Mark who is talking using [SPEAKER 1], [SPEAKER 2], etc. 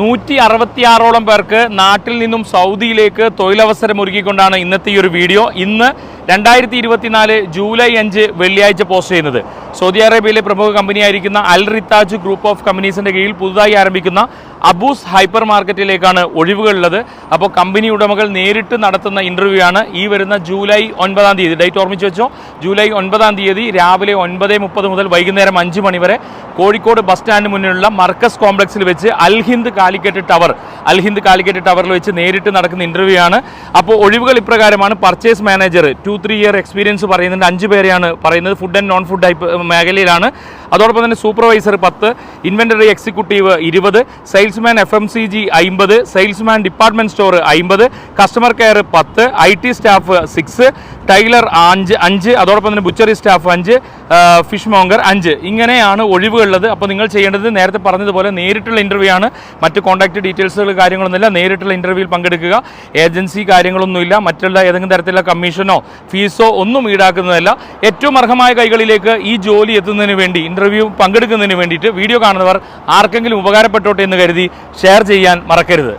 [SPEAKER 1] നൂറ്റി അറുപത്തിയാറോളം പേർക്ക് നാട്ടിൽ നിന്നും സൗദിയിലേക്ക് തൊഴിലവസരം ഒരുക്കിക്കൊണ്ടാണ് ഇന്നത്തെ ഈ ഒരു വീഡിയോ. ഇന്ന് രണ്ടായിരത്തി ഇരുപത്തിനാല് ജൂലൈ അഞ്ച് വെള്ളിയാഴ്ച പോസ്റ്റ് ചെയ്യുന്നത്. സൗദി അറേബ്യയിലെ പ്രമുഖ കമ്പനിയായിരിക്കുന്ന അൽ റിത്താജ് ഗ്രൂപ്പ് ഓഫ് കമ്പനീസിന്റെ കീഴിൽ പുതുതായി ആരംഭിക്കുന്ന അബൂസ് ഹൈപ്പർ മാർക്കറ്റിലേക്കാണ് ഒഴിവുകളുള്ളത്. അപ്പോൾ കമ്പനി ഉടമകൾ നേരിട്ട് നടത്തുന്ന ഇന്റർവ്യൂ ആണ്. ഈ വരുന്ന ജൂലൈ ഒൻപതാം തീയതി ഡേറ്റ് ഓർമ്മിച്ച് വെച്ചോ? ജൂലൈ ഒൻപതാം തീയതി രാവിലെ ഒൻപത് മുപ്പത് മുതൽ വൈകുന്നേരം അഞ്ച് മണി വരെ കോഴിക്കോട് ബസ് സ്റ്റാൻഡിന് മുന്നിലുള്ള മർക്കസ് കോംപ്ലക്സിൽ വെച്ച് അൽഹിന്ദ് കാലിക്കറ്റ് ടവർ അൽഹിന്ദ് കാലിക്കറ്റ് ടവറിൽ വെച്ച് നേരിട്ട് നടക്കുന്ന ഇന്റർവ്യൂ ആണ്. അപ്പോൾ ഒഴിവുകൾ ഇപ്രകാരമാണ്. Purchase manager two three year experience പറയുന്നുണ്ട്. അഞ്ച് പേരെയാണ് പറയുന്നത്. Food and non food type മേഖലയിലാണ്. അതോടൊപ്പം തന്നെ സൂപ്പർവൈസർ പത്ത് ഇൻവെന്ററി എക്സിക്യൂട്ടീവ് ഇരുപത് salesman F M C G അമ്പത് സെയിൽസ്മാൻ ഡിപ്പാർട്ട്മെന്റ് സ്റ്റോർ അമ്പത് കസ്റ്റമർ കെയർ പത്ത് I T staff six tailor അഞ്ച് അഞ്ച് അതോടൊപ്പം തന്നെ ബുച്ചറി സ്റ്റാഫ് അഞ്ച് ഫിഷ് മോങ്കർ അഞ്ച്. ഇങ്ങനെയാണ് ഒഴിവുള്ളത്. അപ്പോൾ നിങ്ങൾ ചെയ്യേണ്ടത് നേരത്തെ പറഞ്ഞതുപോലെ നേരിട്ടുള്ള ഇന്റർവ്യൂ ആണ്. മറ്റ് കോൺടാക്റ്റ് ഡീറ്റെയിൽസുകൾ കാര്യങ്ങളൊന്നുമില്ല നേരിട്ടുള്ള ഇന്റർവ്യൂവിൽ പങ്കെടുക്കുക. ഏജൻസി കാര്യങ്ങളൊന്നുമില്ല. മറ്റുള്ള ഏതെങ്കിലും തരത്തിലുള്ള കമ്മീഷനോ ഫീസോ ഒന്നും ഈടാക്കുന്നതല്ല. ഏറ്റവും അർഹമായ കൈകളിലേക്ക് ഈ ജോലി എത്തുന്നതിന് വേണ്ടി ഇന്റർവ്യൂ പങ്കെടുക്കുന്നതിന് വേണ്ടിയിട്ട് വീഡിയോ കാണുന്നവർ ആർക്കെങ്കിലും ഉപകാരപ്പെട്ടോട്ടെ എന്ന് കരുതി ഷെയർ ചെയ്യാൻ മറക്കരുത്.